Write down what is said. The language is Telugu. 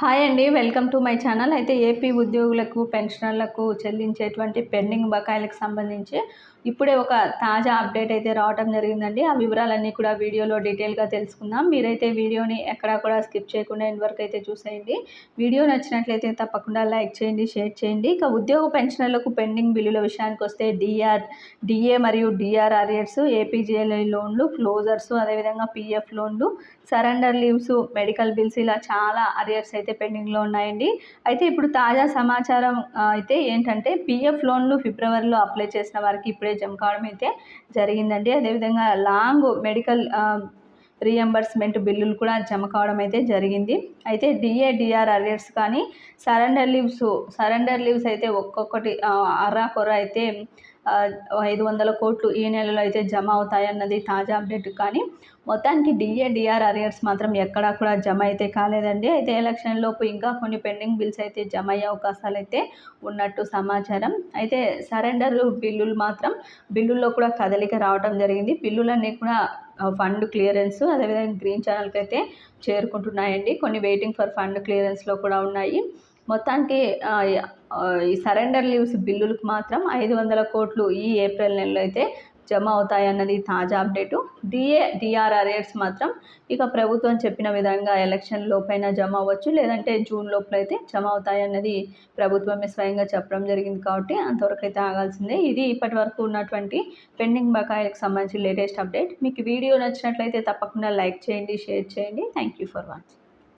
హాయ్ అండి వెల్కమ్ టు మై ఛానల్. అయితే ఏపీ ఉద్యోగులకు పెన్షనర్లకు చెల్లించేటువంటి పెండింగ్ బకాయిలకు సంబంధించి ఇప్పుడే ఒక తాజా అప్డేట్ అయితే రావడం జరిగిందండి. ఆ వివరాలన్నీ కూడా వీడియోలో డీటెయిల్గా తెలుసుకుందాం. మీరైతే వీడియోని ఎక్కడా కూడా స్కిప్ చేయకుండా ఇంతవరకు అయితే చూసేయండి. వీడియో నచ్చినట్లయితే తప్పకుండా లైక్ చేయండి షేర్ చేయండి. ఇక ఉద్యోగ పెన్షనర్లకు పెండింగ్ బిల్లుల విషయానికి వస్తే డిఆర్ డిఏ మరియు డిఆర్ అరియర్స్ ఏపీజేఎల్ఐ లోన్లు క్లోజర్స్ అదేవిధంగా పిఎఫ్ లోన్లు సరెండర్ లీవ్స్ మెడికల్ బిల్స్ ఇలా చాలా అరియర్స్ అయితే పెండింగ్లో ఉన్నాయండి. అయితే ఇప్పుడు తాజా సమాచారం అయితే ఏంటంటే పిఎఫ్ లోన్లు ఫిబ్రవరిలో అప్లై చేసిన వారికి ఇప్పుడే జమ కావడం అయితే జరిగిందండి. అదేవిధంగా లాంగ్ మెడికల్ రీఎంబర్స్మెంట్ బిల్లులు కూడా జమ కావడం అయితే జరిగింది. అయితే డిఏ డిఆర్ అరియర్స్ కానీ సరెండర్ లీవ్స్ సరెండర్ లీవ్స్ అయితే ఒక్కొక్కటి అర్రా కొర్ర అయితే ఐదు వందల కోట్లు ఈ నెలలో అయితే జమ అవుతాయన్నది తాజా అప్డేట్. కానీ మొత్తానికి డిఏ డిఆర్ అరియర్స్ మాత్రం ఎక్కడా కూడా జమ అయితే కాలేదండి. అయితే ఎలక్షన్ లోపు ఇంకా కొన్ని పెండింగ్ బిల్స్ అయితే జమ అయ్యే అవకాశాలు అయితే ఉన్నట్టు సమాచారం. అయితే సరెండర్ బిల్లులు మాత్రం బిల్లుల్లో కూడా కదలిక రావడం జరిగింది. బిల్లులన్నీ కూడా ఫండ్ క్లియరెన్స్ అదేవిధంగా గ్రీన్ ఛానల్కి అయితే చేరుకుంటున్నాయండి. కొన్ని వెయిటింగ్ ఫర్ ఫండ్ క్లియరెన్స్లో కూడా ఉన్నాయి. మొత్తానికి ఈ సరెండర్ లీవ్స్ బిల్లులకు మాత్రం ఐదు వందల కోట్లు ఈ ఏప్రిల్ నెలలో అయితే జమ అవుతాయన్నది తాజా అప్డేటు. డిఏ డిఆర్ఆర్ఏస్ మాత్రం ఇక ప్రభుత్వం చెప్పిన విధంగా ఎలక్షన్ లోపైన జమ అవ్వచ్చు లేదంటే జూన్ లోపల అయితే జమ అవుతాయన్నది ప్రభుత్వమే స్వయంగా చెప్పడం జరిగింది కాబట్టి అంతవరకు అయితే ఆగాల్సిందే. ఇది ఇప్పటి వరకు ఉన్నటువంటి పెండింగ్ బకాయిలకు సంబంధించి లేటెస్ట్ అప్డేట్. మీకు వీడియో నచ్చినట్లయితే తప్పకుండా లైక్ చేయండి షేర్ చేయండి. Thank you for watching.